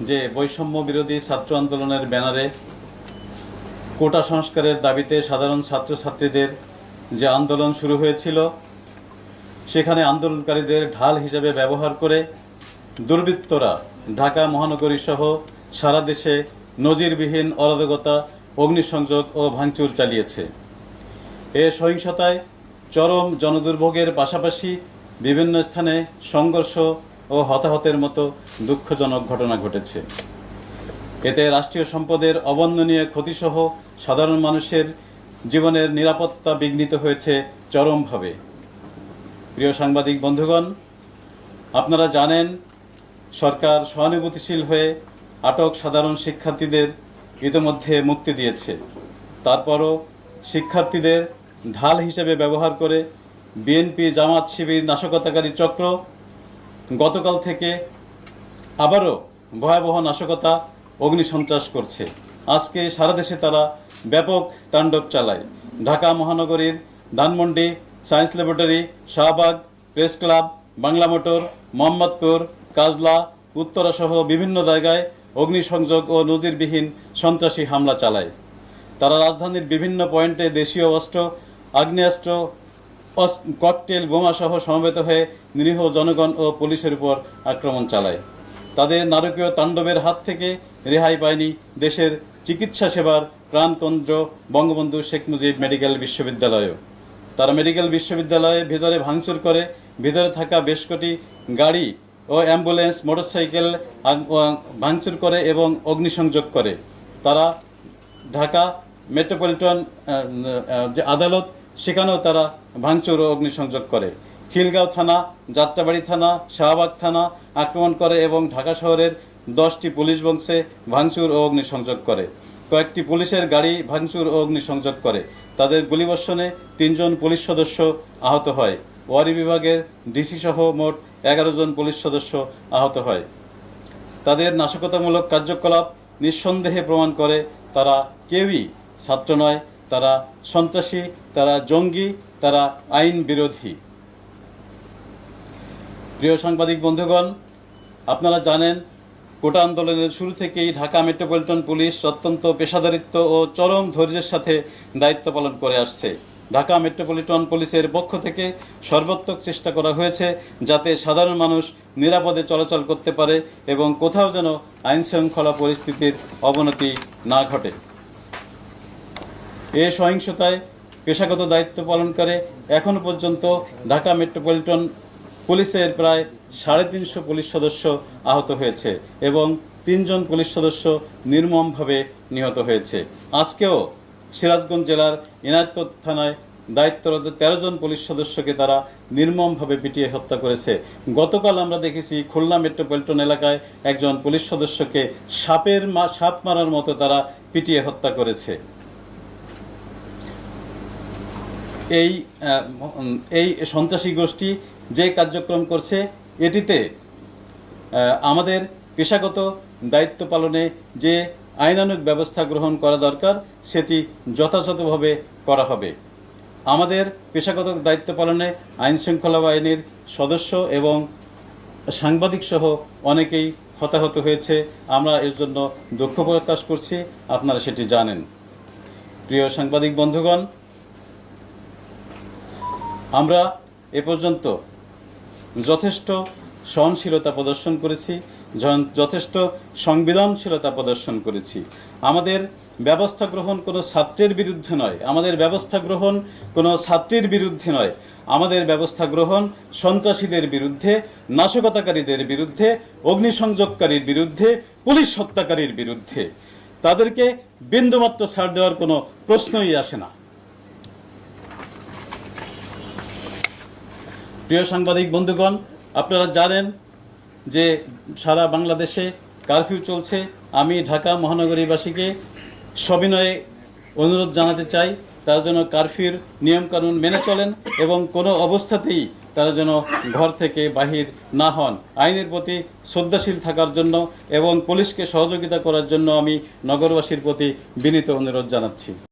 যে বৈষম্য বিরোধী ছাত্র আন্দোলনের ব্যানারে কোটা সংস্কারের দাবিতে সাধারণ ছাত্রছাত্রীদের যে আন্দোলন শুরু হয়েছিল, সেখানে আন্দোলনকারীদের ঢাল হিসেবে ব্যবহার করে দুর্বৃত্তরা, ঢাকা মহানগরী সহ সারা দেশে নজিরবিহীন অরাজকতা, অগ্নিসংযোগ ও ভাঙচুর চালিয়েছে। এ সহিংসতায় চরম জনদুর্ভোগের পাশাপাশি বিভিন্ন স্থানে সংঘর্ষ ও হতাহতের মতো দুঃখজনক ঘটনা ঘটেছে। এতে রাষ্ট্রীয় সম্পদের অবর্ণনীয় ক্ষতিসহ সাধারণ মানুষের জীবনের নিরাপত্তা বিঘ্নিত হয়েছে চরমভাবে। প্রিয় সাংবাদিক বন্ধুগণ, আপনারা জানেন, সরকার সহানুভূতিশীল হয়ে আটক সাধারণ শিক্ষার্থীদের ইতোমধ্যে মুক্তি দিয়েছে। তারপরও শিক্ষার্থীদের ঢাল হিসেবে ব্যবহার করে বিএনপি জামাত শিবির নাশকতাকারী চক্র গতকাল থেকে আবারও ভয়াবহ নাশকতা অগ্নিসন্ত্রাস করছে। আজকে সারা দেশে তারা ব্যাপক তাণ্ডব চালায়। ঢাকা মহানগরীর Dhanmondi Science Laboratory, Shahbag, Press Club, Bangla Motor, Mohammadpur, Kajla, Uttara সহ বিভিন্ন জায়গায় অগ্নিসংযোগ ও নজিরবিহীন সন্ত্রাসী হামলা চালায়। তারা রাজধানীর বিভিন্ন পয়েন্টে দেশীয় অস্ত্র, আগ্নেয়াস্ত্র ককটেল বোমাসহ সমবেত হয়ে নিরীহ জনগণ ও পুলিশের উপর আক্রমণ চালায়। তাদের নারকীয় তাণ্ডবের হাত থেকে রেহাই পায়নি দেশের চিকিৎসা সেবার প্রাণকেন্দ্র বঙ্গবন্ধু শেখ মুজিব মেডিকেল বিশ্ববিদ্যালয়ও। তারা মেডিকেল বিশ্ববিদ্যালয়ে ভিতরে ভাঙচুর করে ভিতরে থাকা বেশ কটি গাড়ি ও অ্যাম্বুলেন্স, মোটরসাইকেল ভাঙচুর করে এবং অগ্নিসংযোগ করে। তারা ঢাকা মেট্রোপলিটন যে আদালত সেখানেও তারা ভাঙচুর ও অগ্নিসংযোগ করে। খিলগাঁও থানা, যাত্রাবাড়ি থানা, শাহবাগ থানা আক্রমণ করে এবং ঢাকা শহরের দশটি পুলিশ বংশে ভাঙচুর ও অগ্নিসংযোগ করে। কয়েকটি পুলিশের গাড়ি ভাঙচুর ও অগ্নিসংযোগ করে। তাদের গুলিবর্ষণে তিনজন পুলিশ সদস্য আহত হয়। ওয়ারি বিভাগের ডিসি সহ মোট এগারো জন পুলিশ সদস্য আহত হয়। তাদের নাশকতামূলক কার্যকলাপ নিঃসন্দেহে প্রমাণ করে তারা কেউই ছাত্র নয় তারা সন্ত্রাসী, তারা জঙ্গি, তারা আইন বিরোধী। প্রিয় সাংবাদিক বন্ধুগণ, আপনারা জানেন, কোটা আন্দোলনের শুরু থেকেই ঢাকা মেট্রোপলিটন পুলিশ অত্যন্ত পেশাদারিত্ব ও চরম ধৈর্যের সাথে দায়িত্ব পালন করে আসছে। ঢাকা মেট্রোপলিটন পুলিশের পক্ষ থেকে সর্বাত্মক চেষ্টা করা হয়েছে যাতে সাধারণ মানুষ নিরাপদে চলাচল করতে পারে এবং কোথাও যেন আইন শৃঙ্খলা পরিস্থিতির অবনতি না ঘটে। এ সহিংসতায় পেশাগত দায়িত্ব পালন করে। এখনও পর্যন্ত ঢাকা মেট্রোপলিটন পুলিশের প্রায় সাড়ে তিনশো পুলিশ সদস্য আহত হয়েছে এবং তিনজন পুলিশ সদস্য নির্মমভাবে নিহত হয়েছে। আজকেও সিরাজগঞ্জ জেলার ইনায়তপুর থানায় দায়িত্বরত তেরো জন পুলিশ সদস্যকে তারা নির্মমভাবে পিটিয়ে হত্যা করেছে। গতকাল আমরা দেখেছি খুলনা মেট্রোপলিটন এলাকায় একজন পুলিশ সদস্যকে সাপের মা সাপ মারার মতো তারা পিটিয়ে হত্যা করেছে। এই এই সন্ত্রাসী গোষ্ঠী যে কার্যক্রম করছে, এটিতে আমাদের পেশাগত দায়িত্ব পালনে যে আইনানুগ ব্যবস্থা গ্রহণ করা দরকার, সেটি যথাযথভাবে করা হবে। আমাদের পেশাগত দায়িত্ব পালনে আইন শৃঙ্খলা বাহিনীর সদস্য এবং সাংবাদিক সহ অনেকেই হতাহত হয়েছে। আমরা এর জন্য দুঃখ প্রকাশ করছি। আপনারা সেটি জানেন। প্রিয় সাংবাদিক বন্ধুগণ আমরা এ পর্যন্ত যথেষ্ট সহনশীলতা প্রদর্শন করেছি যথেষ্ট সংবেদনশীলতা প্রদর্শন করেছি। আমাদের ব্যবস্থা গ্রহণ কোনো ছাত্রের বিরুদ্ধে নয়, আমাদের ব্যবস্থা গ্রহণ কোনো ছাত্রীর বিরুদ্ধে নয়। আমাদের ব্যবস্থা গ্রহণ সন্ত্রাসীদের বিরুদ্ধে, নাশকতাকারীদের বিরুদ্ধে, অগ্নিসংযোগকারীর বিরুদ্ধে, পুলিশ হত্যাকারীর বিরুদ্ধে। তাদেরকে বিন্দুমাত্র ছাড় দেওয়ার কোনো প্রশ্নই আসে না। প্রিয় সাংবাদিক বন্ধুগণ, আপনারা জানেন যে সারা বাংলাদেশে কারফিউ চলছে। আমি ঢাকা মহানগরীবাসীকে সবিনয়ে অনুরোধ জানাতে চাই, তারা যেন কারফিউর নিয়মকানুন মেনে চলেন এবং কোনো অবস্থাতেই তারা যেন ঘর থেকে বাহির না হন। আইনের প্রতি শ্রদ্ধাশীল থাকার জন্য এবং পুলিশকে সহযোগিতা করার জন্য আমি নগরবাসীর প্রতি বিনীত অনুরোধ জানাচ্ছি।